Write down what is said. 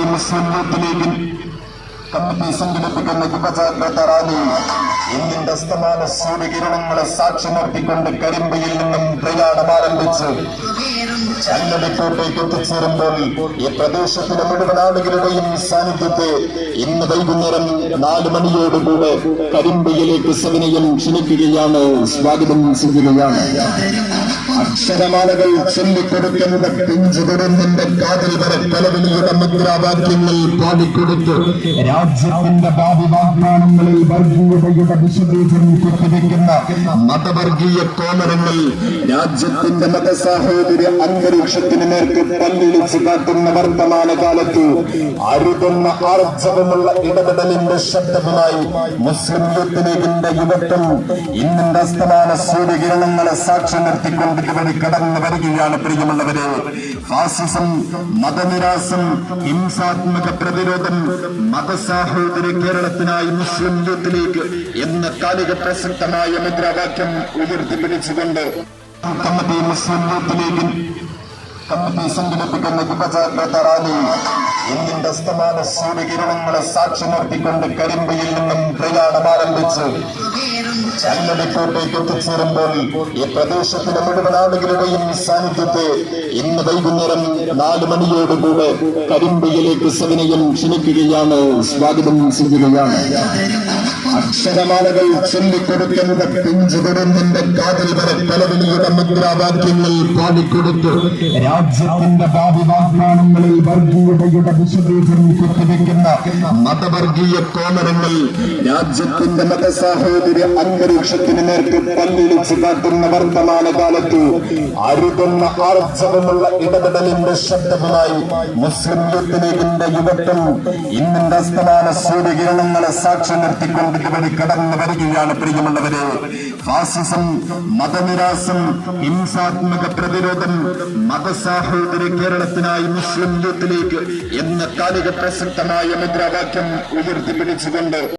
Youth ലീഗിൽ committee സംഘടിപ്പിക്കുന്ന യുവജാഗ്രത rally ഇന്നിന്റെ അസ്തമാന സൂര്യകിരണങ്ങളെ സാക്ഷി നിർത്തിക്കൊണ്ട് കരിമ്പയിൽ നിന്നും പ്രയാണം ആരംഭിച്ച് ചങ്ങടിക്കോട്ടേക്ക് എത്തിച്ചേരുമ്പോൾ ഈ പ്രദേശത്തിലെ മുഴുവൻ ആളുകളുടെയും സാന്നിധ്യത്തെ ഇന്ന് വൈകുന്നേരം നാല് മണിയോടുകൂടെ കരിമ്പയിലേക്ക് സവിനയം ക്ഷണിക്കുകയാണ്. സ്വാഗതം ചെയ്യുകയാണ്. അക്ഷരമാലകൾ ചൊല്ലിക്കൊടുക്കുന്നത് പിഞ്ചുകൊടുന്നതിന്റെ കാതിൽ വരെ കലവിളിയുടെ മുദ്രാവാക്യങ്ങൾ പാടിക്കൊടുത്ത്. രാജ്യത്തിന്റെ ഭാവി വാഗ്ദാനങ്ങളിൽ വർഗീയതയുടെ വിശദീകരണം കുത്തിവെക്കുന്ന മതവർഗീയ കോമരങ്ങൾ രാജ്യത്തിന്റെ മതസാഹോദര്യ അന്തരീക്ഷത്തിന് നേർക്ക് പല്ലിളിച്ച് കാട്ടുന്ന വർത്തമാന കാലത്ത് അരുതെന്ന ആർജവമുള്ള ഇടപെടലിന്റെ ശബ്ദമായി മുസ്ലിം ലീഗിന്റെ യുവത്വം ഇന്നിന്റെ അസ്തമാന സൂര്യകിരണങ്ങളെ സാക്ഷ്യം നിർത്തിക്കൊണ്ട് ഇതുവഴി കടന്നു വരികയാണ് പ്രിയമുള്ളവരെ. ഫാസിസം മതനിരാസം ഹിംസാത്മക പ്രതിരോധം മതസാഹോദര കേരളത്തിനായി മുസ്ലിം യൂത്ത് ലീഗ് എന്ന കാലിക പ്രസക്തമായ മുദ്രാവാക്യം ഉയർത്തിപ്പിടിച്ചുകൊണ്ട് കമ്മിറ്റി മുസ്ലിം യൂത്ത് ലീഗിൻ സംഘടിപ്പിക്കുന്ന യുവജാഗ്രത റാലി അസ്തമാന സൂര്യകിരണങ്ങളെ സാക്ഷി നിർത്തിക്കൊണ്ട് കരിമ്പയിൽ നിന്നും പ്രയാണം ആരംഭിച്ച് ചങ്ങടിക്കോട്ടേക്ക് എത്തിച്ചേരുമ്പോൾ ഈ പ്രദേശത്തിലെ മുഴുവൻ ആളുകളുടെയും സാന്നിധ്യത്തെ ഇന്ന് വൈകുന്നേരം നാല് മണിയോടുകൂടെ കരിമ്പയിലേക്ക് സവിനയം ക്ഷണിക്കുകയാണ് സ്വാഗതം ചെയ്യുകയാണ്. അക്ഷരമാലകൾ ചൊല്ലിക്കൊടുക്കുന്നത് പിഞ്ചുകൊടുന്നിന്റെ കാതിൽ വരെ കലവിളിയുടെ മുദ്രാവാക്യങ്ങൾ പാടിക്കൊടുത്ത്. രാജ്യത്തിന്റെ ഭാവി വാഗ്ദാനങ്ങളിൽ വർഗീയതയുടെ വിശദീകരണം മതവർഗീയ കോമരങ്ങൾ രാജ്യത്തിന്റെ മതസാഹോദര്യ അന്തരീക്ഷത്തിന് നേർക്ക് പല്ലിളിച്ചു കാട്ടുന്ന വർത്തമാന കാലത്ത് അരുതെന്ന ആർജവമുള്ള ഇടപെടലിന്റെ ശബ്ദവുമായി മുസ്ലിം ലീഗിന്റെ യുവത്വം ഇന്നിന്റെ അസ്തമാന സൂര്യകിരണങ്ങളെ സാക്ഷി നിർത്തിക്കൊണ്ട് ഇതുവഴി കടന്നു വരികയാണ് പ്രിയമുള്ളവരെ. ഫാസിസം മതനിരാസം ഹിംസാത്മക പ്രതിരോധം മതസാഹോദര കേരളത്തിനായി മുസ്ലിം യൂത്ത് ലീഗ് എന്ന കാലിക പ്രസക്തമായ മുദ്രാവാക്യം ഉയർത്തിപ്പിടിച്ചുകൊണ്ട്